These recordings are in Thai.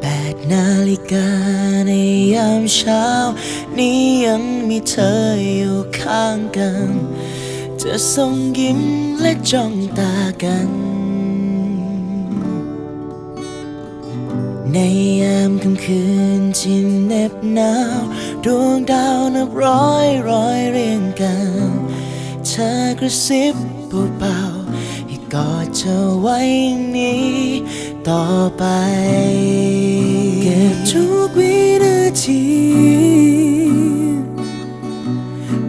แปดนาฬิกาในยามเช้า นี้ยังมีเธออยู่ข้างกัน จะส่งยิ้มและจ้องตากัน ในยามค่ำคืนที่เหน็บหนาวดวงดาวนับร้อยร้อยเรียงกัน เธอกระซิบเบาๆ กอดเธอไว้อย่างนี้ ต่อไป เก็บทุกวินาที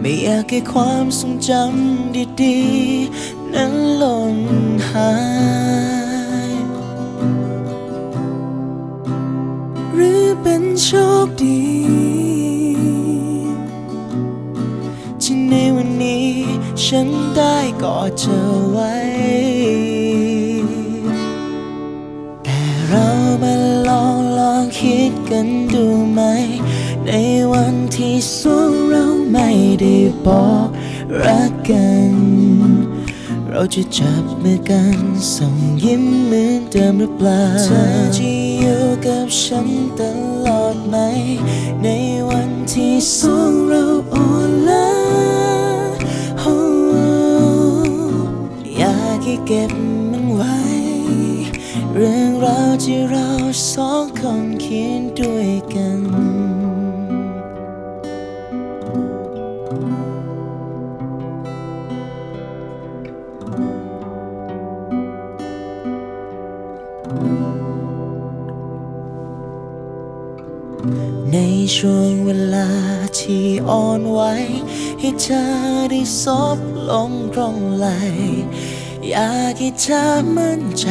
ไม่อยากให้ความทรงจำดีๆ นั้นหล่นหายหรือเป็นโชคดี ที่ในวันนี้ฉันได้กอดเธอ ที่สองเราไม่ได้บอกรักกัน เราจะจับมือกันส่งยิ้มเหมือนเดิมหรือเปล่าเธอจะอยู่กับฉันตลอดไหม ในวันที่สองเราอ่อนล้าโอ้อยากให้เก็บมันไว้ เรื่องราวที่เราสองคนเขียนด้วยกัน ในช่วงเวลาที่อ่อนไหวให้เธอได้ซบลงตรงไหล อยากให้เธอมั่นใจ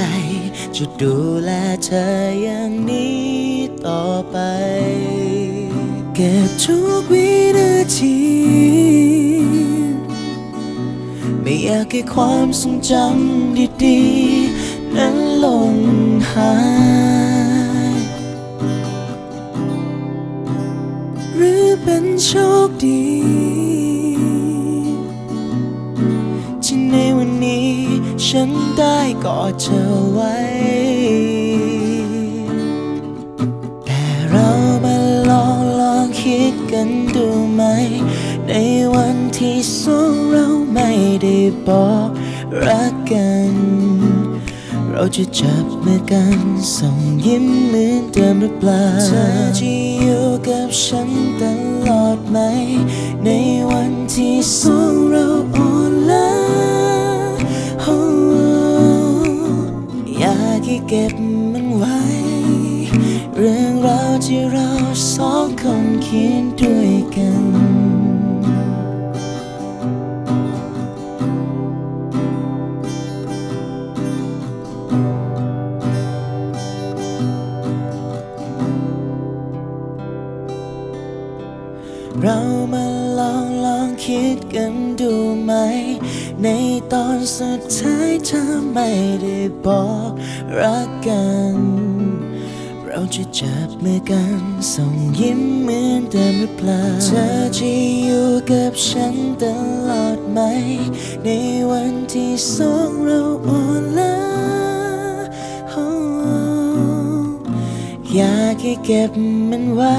จะดูแลเธออย่างนี้ต่อไป เก็บทุกวินาทีไม่อยากให้ความทรงจำดีๆ นั้นหล่นหาย เป็นโชคดี ที่ในวันนี้ฉันได้กอดเธอไว้ แต่เรามาลองลองคิดกันดูไหม ในวันที่สองเราไม่ได้บอกรักกัน เราจะจับมือกันส่งยิ้มเหมือนเดิมหรือเปล่า เธอจะอยู่กับฉันตลอดไหม ในวันที่สองเราอ่อนล้าโอ้อยากให้เก็บมันไว้ เรื่องราวที่เราสองคนเขียนด้วยกัน เรามาลองลองคิดกันดูไหม ในตอนสุดท้ายเธอไม่ได้บอกรักกัน เราจะจับมือกันส่งยิ้มเหมือนเดิมหรือเปล่า เธอจะอยู่กับฉันตลอดไหม ในวันที่สองเราอ่อนล้าโอ้อยากให้เก็บมันไว้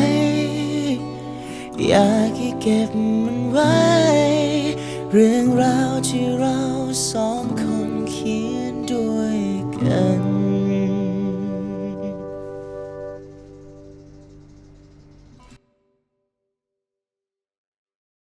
อยากให้เก็บมันไว้ เรื่องราวที่เราสองคนเขียนด้วยกัน